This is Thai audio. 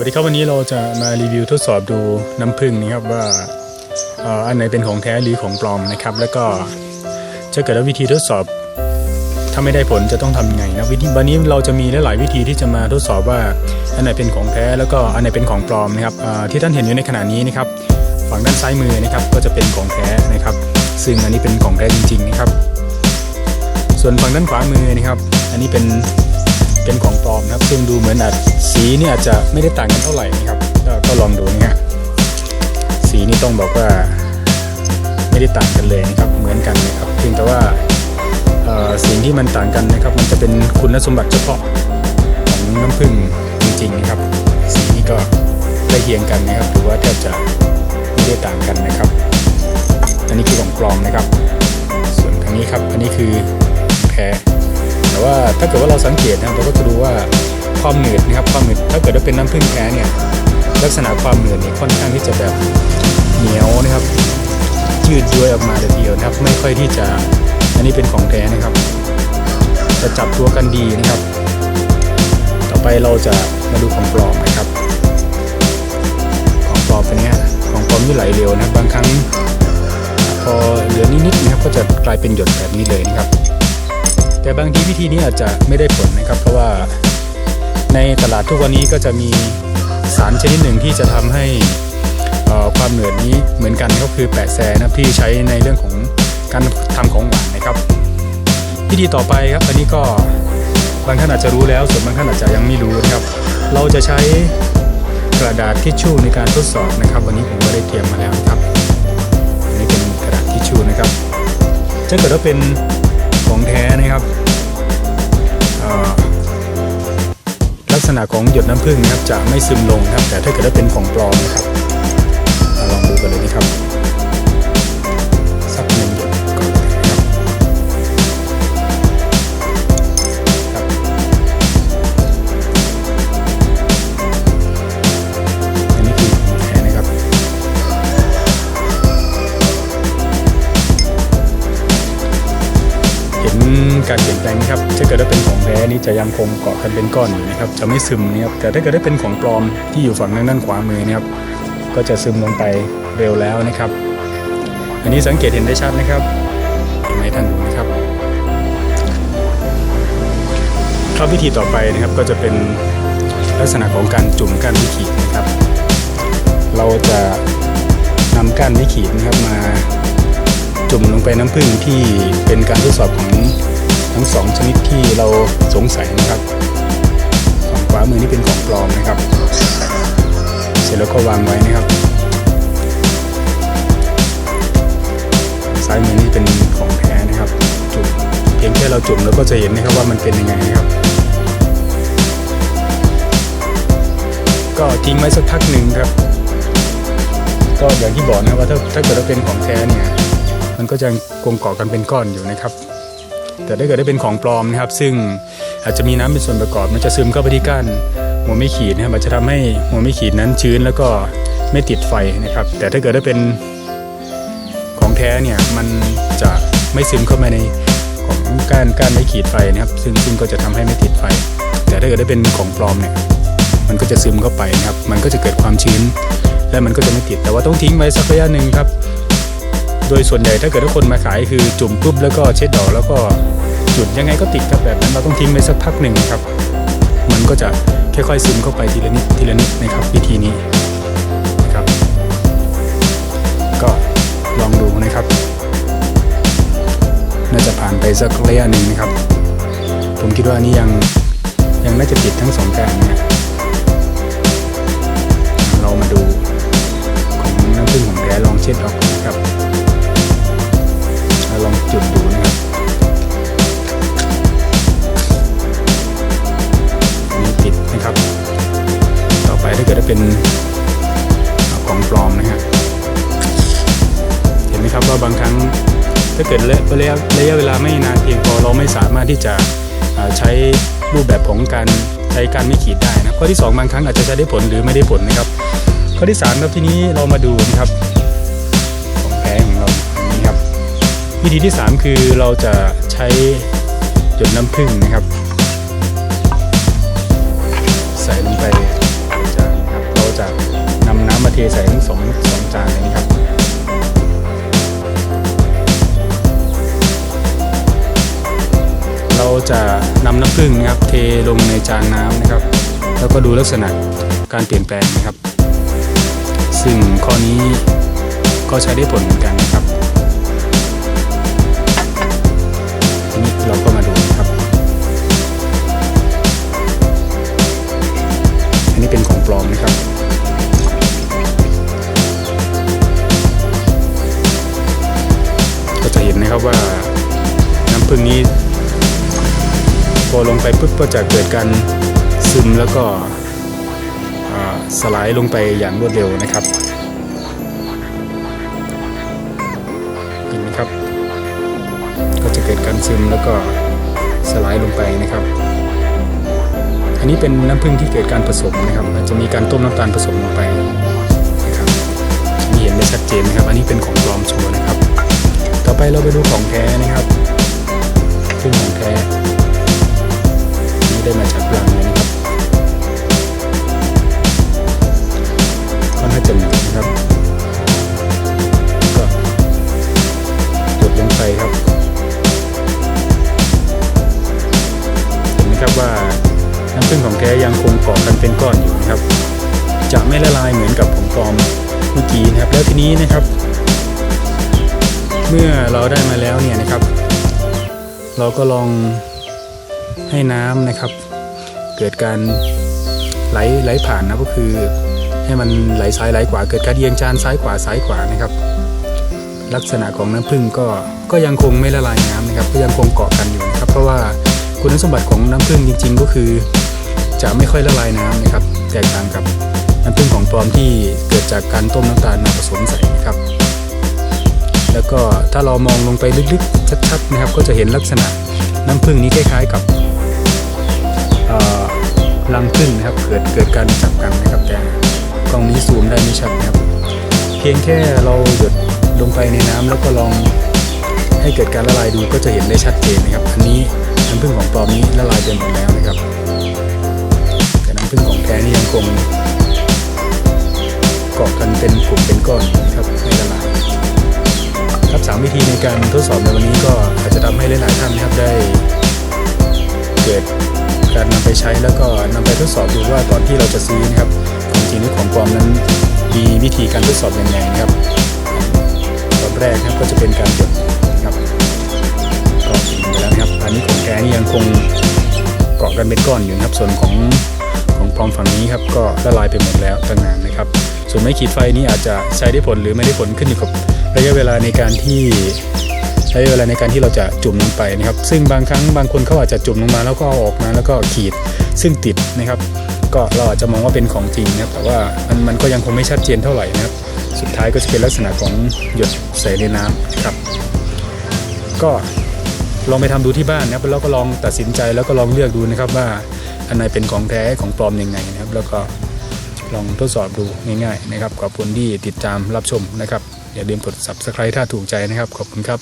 วัสดีครับวันนี้เราจะมารีวิวทดสอบดูน้ำผึ้งนะครับว่าอันไหนเป็นของแท้หรือของปลอมนะครับ แล้วก็จะเกิดวิธีทดสอบ ถ้าไม่ได้ผลจะต้องทำยังไงนะวิธีวันนี้เราจะมีหลายวิธีที่จะมาทดสอบว่าอันไหนเป็นของแท้แล้วก็อันไหนเป็นของปลอมนะครับที่ท่านเห็นอยู่ในขณะนี้นะครับ ฝั่งด้านซ้ายมือนะครับก็จะเป็นของแท้นะครับ ซึ่งอันนี้เป็นของแท้จริง ๆ นะครับ ส่วนฝั่งด้านขวามือนะครับ อันนี้เป็น เป็นของปลอมนะครับ ซึ่งดูเหมือนอาจสีเนี่ยอาจจะไม่ได้ต่างกันเท่าไหร่นะครับก็ลองดูนะฮะสีนี่ต้องบอกว่า ไม่ได้ต่างกันเลยนะครับเหมือนกันนะครับเพียงแต่ว่าสิ่งที่มันต่างกันนะครับ มันจะเป็นคุณสมบัติเฉพาะของน้ำผึ้งจริงๆนะครับ สีนี่ก็ใกล้เคียงกันนะครับหรือว่าแทบจะไม่ได้ต่างกันนะครับ อันนี้คือของปลอมนะครับ ส่วนทางนี้ครับอันนี้คือแพ้ แต่ว่าถ้าเกิดว่าเราสังเกตนะครับเราก็จะดูว่าความหนืดนะครับความหนืดถ้าเกิดว่าเป็นน้ำผึ้งแท้เนี่ยลักษณะความหนืดนี่ค่อนข้างที่จะแบบเหนียวนะครับยืดย้วยออกมาเลยทีเดียวนะครับ ไม่ค่อยที่จะอันนี้เป็นของแท้นะครับ จะจับตัวกันดีนะครับ ต่อไปเราจะมาดูของปลอมนะครับ ของปลอมเป็นเนี้ยของปลอมที่ไหลเร็วนะครับบางครั้งพอเหลือนิดๆนะครับก็จะกลายเป็นหยดแบบนี้เลยนะครับ แต่บางทีวิธีนี้อาจจะไม่ได้ผลนะครับ เพราะว่าในตลาดทุกวันนี้ก็จะมีสารชนิดหนึ่งที่จะทำให้ความเหนืดนี้เหมือนกันก็คือแปะแซนะที่ใช้ในเรื่องของการทำของหวานนะครับวิธีต่อไปครับอันนี้ก็บางท่านอาจจะรู้แล้ว ส่วนบางท่านอาจจะยังไม่รู้นะครับ เราจะใช้กระดาษทิชชู่ในการทดสอบนะครับ วันนี้ผมก็ได้เตรียมมาแล้วครับอันนี้เป็นกระดาษทิชชู่นะครับถ้าเกิดว่าเป็น ของแท้นะครับลักษณะของหยดน้ำผึ้งนะครับจะไม่ซึมลงนะครับ แต่ถ้าเกิดว่าเป็นของปลอมนะครับลองดูกันเลยนะครับ ถ้าเกิดว่าเป็นของแท้นี่จะยังคงเกาะกันเป็นก้อนอยู่นะครับจะไม่ซึมนะครับแต่ถ้าเกิดได้เป็นของปลอมที่อยู่ฝั่งด้านขวามือนะครับก็จะซึมลงไปเร็วแล้วนะครับ อันนี้สังเกตเห็นได้ชัดนะครับเห็นไหมท่านดูนะครับครับวิธีต่อไปนะครับก็จะเป็นลักษณะของการจุ่มก้านวิขีดนะครับ เราจะนำก้านวิขีดนะครับมาจุ่มลงไปน้ำผึ้งที่เป็นการทดสอบของ ทั้งสองชนิดที่เราสงสัยนะครับฝั่งขวามือนี่เป็นของปลอมนะครับ เสร็จแล้วก็วางไว้นะครับซ้ายมือนี่เป็นของแท้นะครับจุ่มเพียงแค่เราจุ่มแล้วก็จะเห็นนะครับว่ามันเป็นยังไงนะครับ ก็ทิ้งไว้สักพักหนึ่งครับ ก็อย่างที่บอกนะว่าถ้าถ้าเกิดว่าเป็นของแท้เนี่ยมันก็จะคงเกาะกันเป็นก้อนอยู่นะครับ แต่ถ้าเกิดได้เป็นของปลอมนะครับ ซึ่งอาจจะมีน้ำเป็นส่วนประกอบ มันจะซึมเข้าไปที่ก้านหัวไม่ขีดนะครับมันจะทำให้หัวไม่ขีดนั้นชื้นแล้วก็ไม่ติดไฟนะครับ แต่ถ้าเกิดได้เป็นของแท้เนี่ยมันจะไม่ซึมเข้ามาในของก้านก้านไม่ขีดไฟนะครับ ซึ่งซึ่งก็จะทำให้ไม่ติดไฟ แต่ถ้าเกิดได้เป็นของปลอมเนี่ยมันก็จะซึมเข้าไปนะครับ มันก็จะเกิดความชื้น และมันก็จะไม่ติดแต่ว่าต้องทิ้งไว้สักระยะหนึ่งครับ โดยส่วนใหญ่ถ้าเกิดทุกคนมาขายคือจุ่มปุ๊บแล้วก็เช็ดดอกแล้วก็จุดยังไงก็ติดครับแบบนั้นเราต้องทิ้งไว้สักพักหนึ่งครับ มันก็จะค่อยๆซึมเข้าไปทีละนิดทีละนิดนะครับ วิธีนี้นะครับ ก็ลองดูนะครับ น่าจะผ่านไปสักระยะหนึ่งนะครับ ผมคิดว่านนี้ยังยังน่าจะติดทั้งสองการนะเรามาดูของน้ำผึ้งของแท้ลองเช็ดออก ว่าบางครั้งถ้าเกิดระระยะระยะเวลาไม่นานเพียงพอเราไม่สามารถที่จะใช้รูปแบบของการใช้การไม่ขีดได้นะข้อที่สองบางครั้งอาจจะใช้ได้ผลหรือไม่ได้ผลนะครับ ข้อที่สามครับทีนี้เรามาดูนะครับของแท้ของเราอันนี้ครับวิธีที่ 3 คือเราจะใช้หยดน้ำผึ้งนะครับ ใส่ลงไปในจานนะครับใส่ทั้งสอง จะนำน้ำผึ้งนะครับเทลงในจานน้ำนะครับ แล้วก็ดูลักษณะการเปลี่ยนแปลงนะครับ ซึ่งข้อนี้ก็ใช้ได้ผลเหมือนกันนะครับ อลงไปปุ๊บก็จะเกิดการซึมแล้วก็สลายลงไปอย่างรวดเร็วนะครับเห็นไหมครับ ก็จะเกิดการซึมแล้วก็สลายลงไปนะครับ อันนี้เป็นน้ำผึ้งที่เกิดการผสมนะครับอาจจะมีการต้มน้ำตาลผสมลงไปนะครับนี่เห็นได้ชัดเจนนะครับ อันนี้เป็นของปลอมชัวนะครับ ต่อไปเราไปดูของแท้นะครับซึ่งของแท้ ของแท้ยังคงเกาะกันเป็นก้อนอยู่นะครับ จะไม่ละลายเหมือนกับของปลอมเมื่อกี้นะครับ แล้วทีนี้นะครับ เมื่อเราได้มาแล้วเนี่ยนะครับ เราก็ลองให้น้ำนะครับ เกิดการไหลไหลผ่านนะก็คือ ให้มันไหลซ้ายไหลขวาเกิดการเอียงจานซ้ายขวาซ้ายขวานะครับ ลักษณะของน้ำผึ้งก็ก็ยังคงไม่ละลายน้ำนะครับ ก็ยังคงเกาะกันอยู่นะครับ เพราะว่าคุณสมบัติของน้ำผึ้งจริง ๆ ก็คือ จะไม่ค่อยละลายน้ำนะครับ แตกต่างกับน้ำผึ้งของปลอมที่เกิดจากการต้มน้ำตาลมาผสมใส่นะครับ แล้วก็ถ้าเรามองลงไปลึกๆชัดๆนะครับ ก็จะเห็นลักษณะน้ำผึ้งนี้คล้าย ๆ กับรังผึ้งนะครับ เกิดเกิดการจับกันนะครับแต่กล้องนี้ซูมได้ไม่ชัดนะครับ เพียงแค่เราหยดลงไปในน้ำแล้วก็ลองให้เกิดการละลายดูก็จะเห็นได้ชัดเจนนะครับ อันนี้น้ำผึ้งของปลอมนี้ละลายไปหมดแล้วนะครับ แต่งของแท้นี่ยังคงเกาะกันเป็นกลุ่มเป็นก้อนนะครับไม่ละลายครับสามวิธีในการทดสอบในวันนี้ก็อาจจะทำให้หลายๆท่านนะครับได้ เกิดการนำไปใช้แล้วก็นำไปทดสอบดูว่าตอนที่เราจะซื้อนะครับของจริงหรือของปลอมนั้นมีวิธีการทดสอบยังไงนะครับตอนแรกนะครับก็จะเป็นการหยดนะครับก็เห็นไปแล้วนะครับอันนี้ของแกนี่ยังคงเกาะกันเป็นก้อนอยู่นะครับส่วนของ ของปลอมฝั่งนี้ครับก็ละลายไปหมดแล้วตั้งนานนะครับ ส่วนไม้ขีดไฟนี้อาจจะใช้ได้ผลหรือไม่ได้ผลขึ้นอยู่กับระยะเวลาในการที่ใช้เวลาในการที่เราจะจุ่มลงไปนะครับ ซึ่งบางครั้งบางคนเขาอาจจะจุ่มลงมาแล้วก็เอาออกมาแล้วก็ขีดซึ่งติดนะครับ ก็เราอาจจะมองว่าเป็นของจริงนะครับ แต่ว่ามันมันก็ยังคงไม่ชัดเจนเท่าไหร่นะครับ สุดท้ายก็จะเป็นลักษณะของหยดใส่ในน้ำครับ ก็ลองไปทำดูที่บ้านนะครับแล้วก็ลองตัดสินใจแล้วก็ลองเลือกดูนะครับว่า อันไหนเป็นของแท้ของปลอมยังไงนะครับ แล้วก็ลองทดสอบดูง่ายๆนะครับขอบคุณที่ติดตามรับชมนะครับ อย่าลืมกด subscribe ถ้าถูกใจนะครับ ขอบคุณครับ